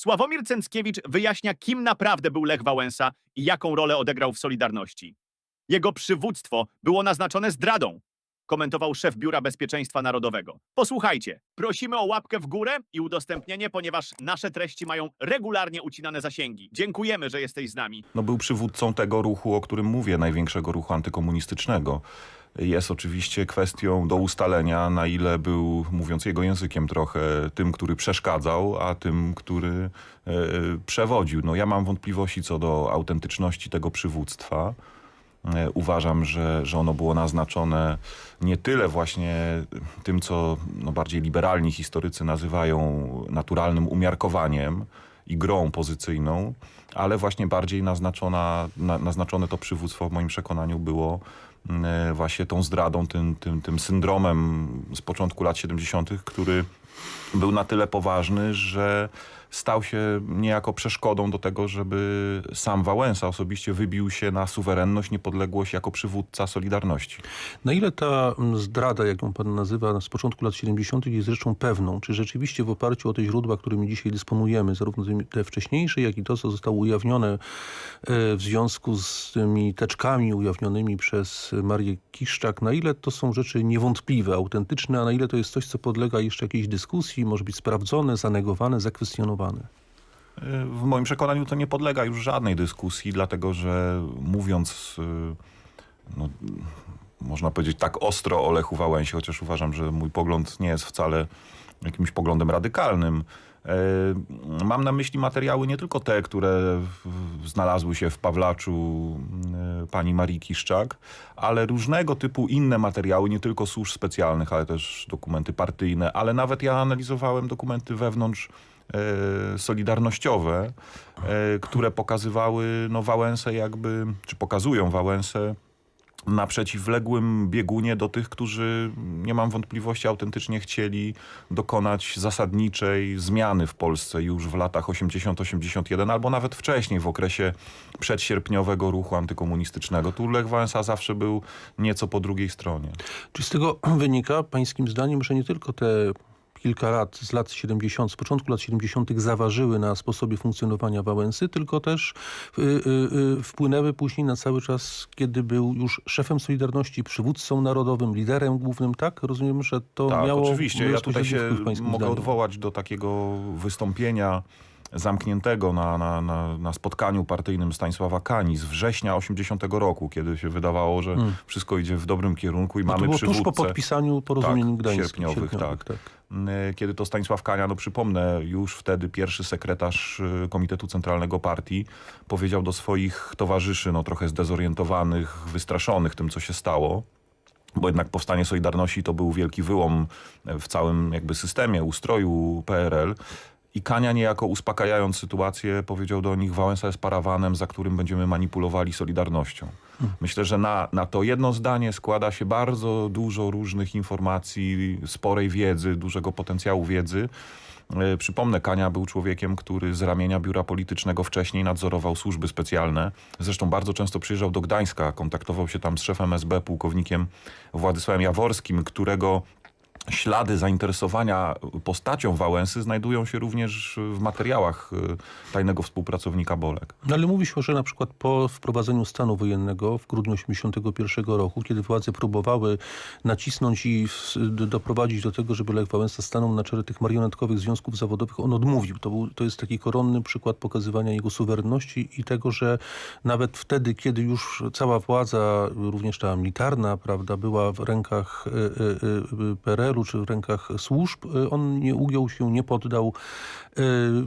Sławomir Cęckiewicz wyjaśnia, kim naprawdę był Lech Wałęsa i jaką rolę odegrał w Solidarności. Jego przywództwo było naznaczone zdradą, komentował szef Biura Bezpieczeństwa Narodowego. Posłuchajcie, prosimy o łapkę w górę i udostępnienie, ponieważ nasze treści mają regularnie ucinane zasięgi. Dziękujemy, że jesteś z nami. No, był przywódcą tego ruchu, o którym mówię, największego ruchu antykomunistycznego. Jest oczywiście kwestią do ustalenia, na ile był, mówiąc jego językiem trochę, tym, który przeszkadzał, a tym, który e, przewodził. No, ja mam wątpliwości co do autentyczności tego przywództwa. E, Uważam, że, że ono było naznaczone nie tyle właśnie tym, co no, bardziej liberalni historycy nazywają naturalnym umiarkowaniem i grą pozycyjną, ale właśnie bardziej naznaczona, na, naznaczone to przywództwo w moim przekonaniu było mm, e, właśnie tą zdradą, tym, tym, tym syndromem z początku lat 70., który był na tyle poważny, że stał się niejako przeszkodą do tego, żeby sam Wałęsa osobiście wybił się na suwerenność, niepodległość jako przywódca Solidarności. Na ile ta mm, zdrada, jak ją pan nazywa, z początku lat 70. jest rzeczą pewną? Czy rzeczywiście w oparciu o te źródła, którymi dzisiaj dysponujemy, zarówno te wcześniejsze, jak i to, co zostało ujawnione e, w związku z tymi teczkami ujawnionymi przez Marię Kiszczak, na ile to są rzeczy niewątpliwe, autentyczne, a na ile to jest coś, co podlega jeszcze jakiejś dyskusji, może być sprawdzone, zanegowane, zakwestionowane? W moim przekonaniu to nie podlega już żadnej dyskusji, dlatego że mówiąc, y, no, można powiedzieć tak ostro o Lechu Wałęsie, chociaż uważam, że mój pogląd nie jest wcale jakimś poglądem radykalnym. e, Mam na myśli materiały nie tylko te, które znalazły się w Pawlaczu pani Marii Kiszczak, ale różnego typu inne materiały, nie tylko służb specjalnych, ale też dokumenty partyjne, ale nawet ja analizowałem dokumenty wewnątrz solidarnościowe, e, które pokazywały no, Wałęsę jakby, czy pokazują Wałęsę na przeciwległym biegunie do tych, którzy, nie mam wątpliwości, autentycznie chcieli dokonać zasadniczej zmiany w Polsce już w latach 80-81, albo nawet wcześniej, w okresie przedsierpniowego ruchu antykomunistycznego. Tu Lech Wałęsa zawsze był nieco po drugiej stronie. Czy z tego wynika, pańskim zdaniem, że nie tylko te kilka lat z lat 70., z początku lat 70. zaważyły na sposobie funkcjonowania Wałęsy, tylko też y, y, y, wpłynęły później na cały czas, kiedy był już szefem Solidarności, przywódcą narodowym, liderem głównym, tak? Rozumiem, że to Tak, miało oczywiście. Ja tutaj się mogę odwołać do takiego wystąpienia zamkniętego na, na, na, na spotkaniu partyjnym Stanisława Kani z września 80 roku, kiedy się wydawało, że wszystko idzie w dobrym kierunku i No to mamy było przywódcę. tuż po podpisaniu porozumień Tak, gdańskich. sierpniowych, tak. Y, Kiedy to Stanisław Kania, no przypomnę, już wtedy pierwszy sekretarz y, Komitetu Centralnego Partii powiedział do swoich towarzyszy, no trochę zdezorientowanych, wystraszonych tym, co się stało, bo jednak powstanie Solidarności to był wielki wyłom w całym jakby systemie, ustroju PRL. I Kania niejako uspokajając sytuację powiedział do nich Wałęsa jest parawanem, za którym będziemy manipulowali Solidarnością. Myślę, że na, na to jedno zdanie składa się bardzo dużo różnych informacji, sporej wiedzy, dużego potencjału wiedzy. E, Przypomnę, Kania był człowiekiem, który z ramienia biura politycznego wcześniej nadzorował służby specjalne. Zresztą bardzo często przyjeżdżał do Gdańska, kontaktował się tam z szefem SB, pułkownikiem Władysławem Jaworskim, którego ślady zainteresowania postacią Wałęsy znajdują się również w materiałach e, tajnego współpracownika Bolek. No ale mówi się, że na przykład po wprowadzeniu stanu wojennego w grudniu 1981 roku, kiedy władze próbowały nacisnąć i doprowadzić do tego, żeby Lech Wałęsa stanął na czele tych marionetkowych związków zawodowych, on odmówił. To, był, to jest taki koronny przykład pokazywania jego suwerenności i tego, że nawet wtedy, kiedy już cała władza, również ta militarna, prawda, była w rękach y, czy w rękach służb, y, on nie ugiął się, nie poddał. Y,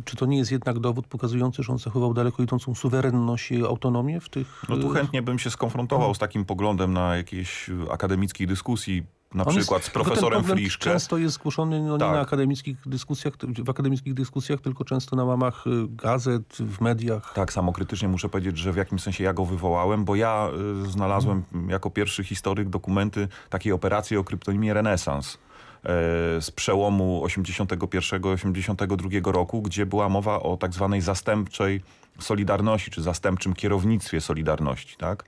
Czy to nie jest jednak dowód pokazujący, że on zachował daleko idącą suwerenność i autonomię w tych... No tu chętnie bym się skonfrontował z takim poglądem na jakiejś e, akademickiej dyskusji, na on jest- przykład z tylko ten profesorem Friszke. Często jest zgłoszony no, nie Tak. na akademickich dyskusjach, w akademickich dyskusjach, tylko często na łamach y, gazet, w mediach. Tak, samokrytycznie muszę powiedzieć, że w jakimś sensie ja go wywołałem, bo ja y, znalazłem jako pierwszy historyk dokumenty takiej operacji o kryptonimie Renesans e, z przełomu 81-82 roku, gdzie była mowa o tak zwanej zastępczej Solidarności, czy zastępczym kierownictwie Solidarności. Tak?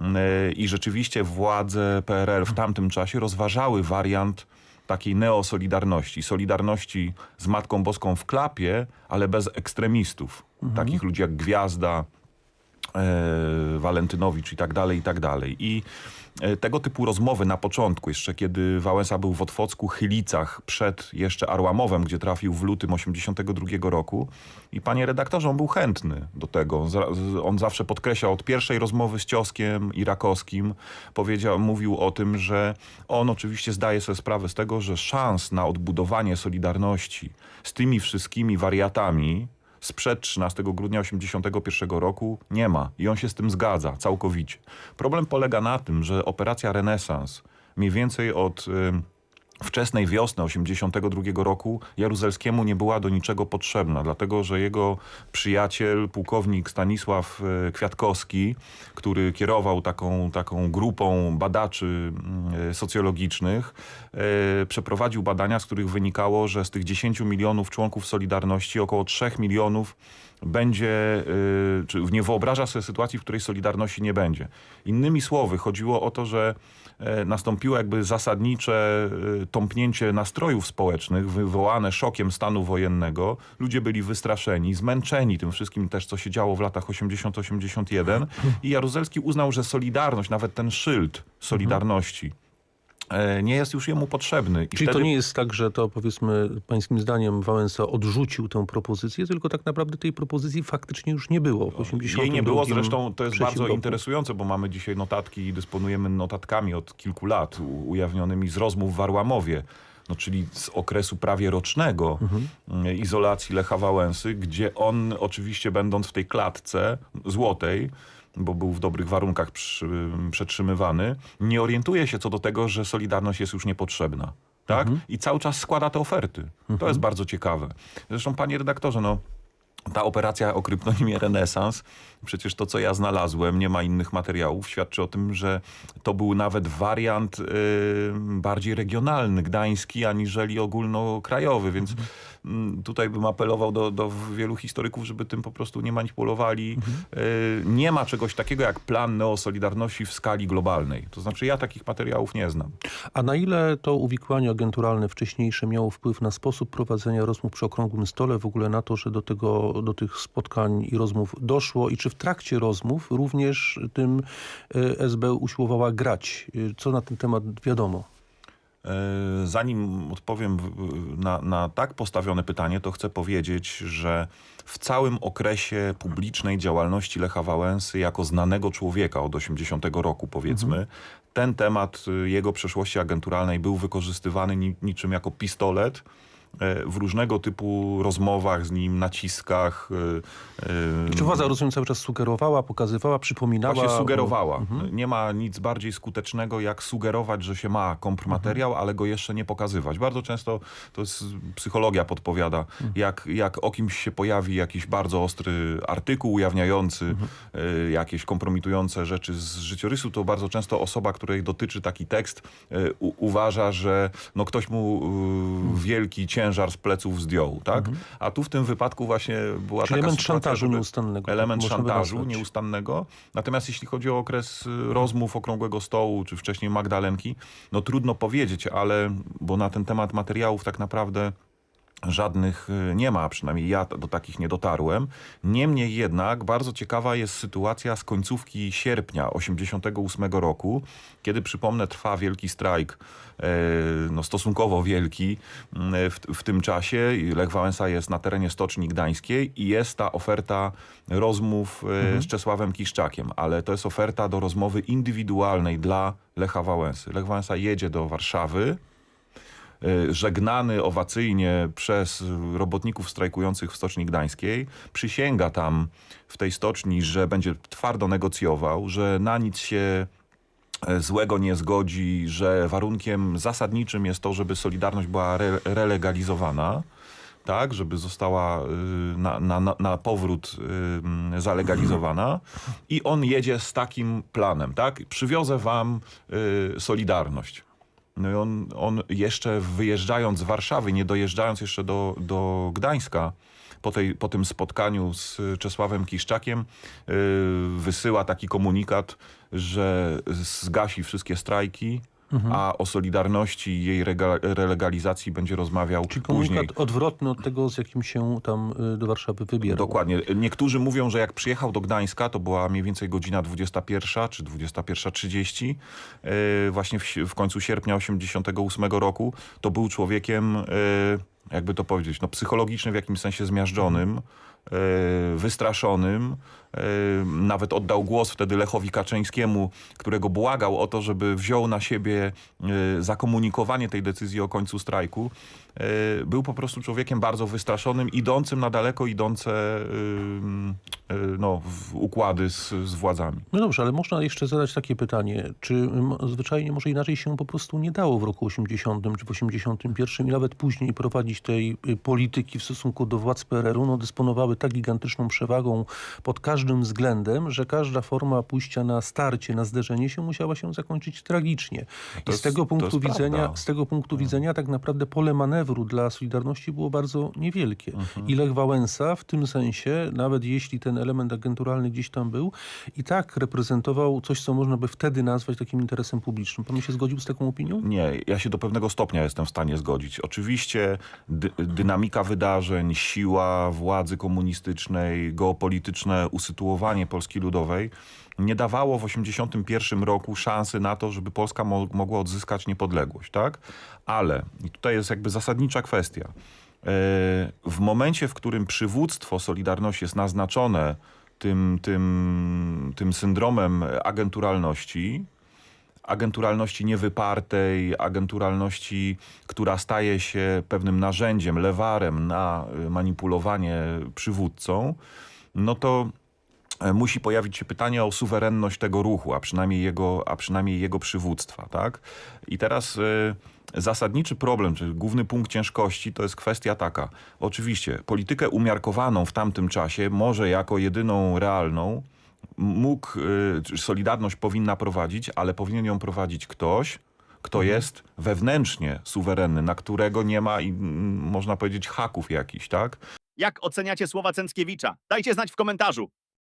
E, I rzeczywiście władze PRL w tamtym czasie rozważały wariant takiej neosolidarności, solidarności z Matką Boską w klapie, ale bez ekstremistów. Takich ludzi jak Gwiazda, Walentynowicz i tak dalej, i tak dalej. I e, tego typu rozmowy na początku, jeszcze kiedy Wałęsa był w Otwocku, Chylicach, przed jeszcze Arłamowem, gdzie trafił w lutym 82 roku i panie redaktorze, on był chętny do tego. On zawsze podkreślał od pierwszej rozmowy z Cioskiem i Rakowskim, powiedział, mówił o tym, że on oczywiście zdaje sobie sprawę z tego, że szans na odbudowanie Solidarności z tymi wszystkimi wariatami, sprzed 13 grudnia 1981 roku nie ma. I on się z tym zgadza całkowicie. Problem polega na tym, że operacja Renesans mniej więcej od wczesnej wiosny 1982 roku Jaruzelskiemu nie była do niczego potrzebna, dlatego że jego przyjaciel, pułkownik Stanisław e, Kwiatkowski, który kierował taką, taką grupą badaczy mm, e, socjologicznych, e, przeprowadził badania, z których wynikało, że z tych 10 milionów członków Solidarności około 3 milionów będzie, y, czy nie wyobraża sobie sytuacji, w której Solidarności nie będzie. Innymi słowy, chodziło o to, że e, nastąpiło jakby zasadnicze y, tąpnięcie nastrojów społecznych wywołane szokiem stanu wojennego. Ludzie byli wystraszeni, zmęczeni tym wszystkim też, co się działo w latach 80-81 i Jaruzelski uznał, że Solidarność, nawet ten szyld Solidarności nie jest już jemu potrzebny. I Czyli to wtedy- nie jest tak, że to powiedzmy pańskim zdaniem Wałęsa odrzucił tę propozycję, tylko tak naprawdę tej propozycji faktycznie już nie było w 80 Jej nie było, zresztą to jest bardzo roku. interesujące, bo mamy dzisiaj notatki i dysponujemy notatkami od kilku lat ujawnionymi z rozmów w Arłamowie. No, czyli z okresu prawie rocznego y, izolacji Lecha Wałęsy, gdzie on oczywiście będąc w tej klatce złotej, bo był w dobrych warunkach przy, przetrzymywany, nie orientuje się co do tego, że Solidarność jest już niepotrzebna. Tak? I cały czas składa te oferty. To jest bardzo ciekawe. Zresztą, panie redaktorze, no, ta operacja o kryptonimie Renesans, przecież to, co ja znalazłem, nie ma innych materiałów, świadczy o tym, że to był nawet wariant y, bardziej regionalny, gdański, aniżeli ogólnokrajowy, więc mm, tutaj bym apelował do, do wielu historyków, żeby tym po prostu nie manipulowali. Y, nie ma czegoś takiego jak plan neosolidarności w skali globalnej. To znaczy ja takich materiałów nie znam. A na ile to uwikłanie agenturalne wcześniejsze miało wpływ na sposób prowadzenia rozmów przy okrągłym stole, w ogóle na to, że do, tego, do tych spotkań i rozmów doszło i czy w trakcie rozmów również tym e, SB usiłowała grać? E, Co na ten temat wiadomo? E, Zanim odpowiem na, na tak postawione pytanie, to chcę powiedzieć, że w całym okresie publicznej działalności Lecha Wałęsy jako znanego człowieka od 80 roku powiedzmy, ten temat y, jego przeszłości agenturalnej był wykorzystywany ni, niczym jako pistolet w różnego typu rozmowach z nim, naciskach. y, y, Czy władza, rozumiem, cały czas sugerowała, pokazywała, przypominała? Właśnie sugerowała. Nie ma nic bardziej skutecznego, jak sugerować, że się ma komprmateriał, ale go jeszcze nie pokazywać. Bardzo często to jest psychologia podpowiada, jak, jak o kimś się pojawi jakiś bardzo ostry artykuł ujawniający y, jakieś kompromitujące rzeczy z życiorysu, to bardzo często osoba, której dotyczy taki tekst, uważa, że no ktoś mu y, wielki ciężar z pleców zdjął, tak? A tu w tym wypadku właśnie była Czyli taka element sytuacja, szantażu nieustannego, Element tak by szantażu nieustannego. Natomiast jeśli chodzi o okres y, rozmów okrągłego stołu, czy wcześniej Magdalenki, no trudno powiedzieć, ale bo na ten temat materiałów tak naprawdę żadnych y, nie ma, przynajmniej ja do takich nie dotarłem. Niemniej jednak bardzo ciekawa jest sytuacja z końcówki sierpnia 88 roku, kiedy przypomnę trwa wielki strajk, e, no stosunkowo wielki w, w tym czasie. Lech Wałęsa jest na terenie Stoczni Gdańskiej i jest ta oferta rozmów e, z Czesławem Kiszczakiem, ale to jest oferta do rozmowy indywidualnej dla Lecha Wałęsy. Lech Wałęsa jedzie do Warszawy, żegnany owacyjnie przez robotników strajkujących w Stoczni Gdańskiej. Przysięga tam w tej stoczni, że będzie twardo negocjował, że na nic się e, złego nie zgodzi, że warunkiem zasadniczym jest to, żeby Solidarność była re relegalizowana. Tak, żeby została y, na, na, na- powrót y, mm, zalegalizowana i on jedzie z takim planem, tak? Przywiozę wam y, Solidarność. No i on, on jeszcze wyjeżdżając z Warszawy, nie dojeżdżając jeszcze do, do Gdańska, po, tej, po tym spotkaniu z Czesławem Kiszczakiem, yy, wysyła taki komunikat, że zgasi wszystkie strajki, Mhm. a o Solidarności i jej relegalizacji będzie rozmawiał Czyli później. komunikat odwrotny od tego, z jakim się tam y, do Warszawy wybierał. Dokładnie. Niektórzy mówią, że jak przyjechał do Gdańska, to była mniej więcej godzina 21 czy 21.30, e, właśnie w końcu sierpnia 88 roku, to był człowiekiem, e, jakby to powiedzieć, no, psychologicznie w jakimś sensie zmiażdżonym, e, wystraszonym. Nawet oddał głos wtedy Lechowi Kaczyńskiemu, którego błagał o to, żeby wziął na siebie e, zakomunikowanie tej decyzji o końcu strajku. E, Był po prostu człowiekiem bardzo wystraszonym, idącym na daleko idące y, no, układy z, z władzami. No dobrze, ale można jeszcze zadać takie pytanie, czy zwyczajnie może inaczej się po prostu nie dało w roku 80 czy w 81 i nawet później prowadzić tej y, polityki w stosunku do władz PRL-u, no dysponowały tak gigantyczną przewagą pod każdym względem, że każda forma pójścia na starcie, na zderzenie się musiała się zakończyć tragicznie. I To z tego punktu widzenia, prawda. z tego punktu widzenia tak naprawdę pole manewru dla Solidarności było bardzo niewielkie. Mhm. I Lech Wałęsa w tym sensie, nawet jeśli ten element agenturalny gdzieś tam był, i tak reprezentował coś, co można by wtedy nazwać takim interesem publicznym. Pan się zgodził z taką opinią? Nie, ja się do pewnego stopnia jestem w stanie zgodzić. Oczywiście dy, dynamika wydarzeń, siła władzy komunistycznej, geopolityczne usytuowanie Polski Ludowej nie dawało w 1981 roku szansy na to, żeby Polska mo mogła odzyskać niepodległość, tak? Ale, i tutaj jest jakby zasadnicza kwestia, e, w momencie, w którym przywództwo Solidarności jest naznaczone tym, tym, tym syndromem agenturalności, agenturalności niewypartej, agenturalności, która staje się pewnym narzędziem, lewarem na manipulowanie przywódcą, no to musi pojawić się pytanie o suwerenność tego ruchu, a przynajmniej jego, a przynajmniej jego przywództwa. Tak? I teraz y, zasadniczy problem, czy główny punkt ciężkości to jest kwestia taka. Oczywiście politykę umiarkowaną w tamtym czasie, może jako jedyną realną, mógł, y, Solidarność powinna prowadzić, ale powinien ją prowadzić ktoś, kto jest wewnętrznie suwerenny, na którego nie ma, i, można powiedzieć, haków jakichś, tak? Jak oceniacie słowa Cęckiewicza? Dajcie znać w komentarzu.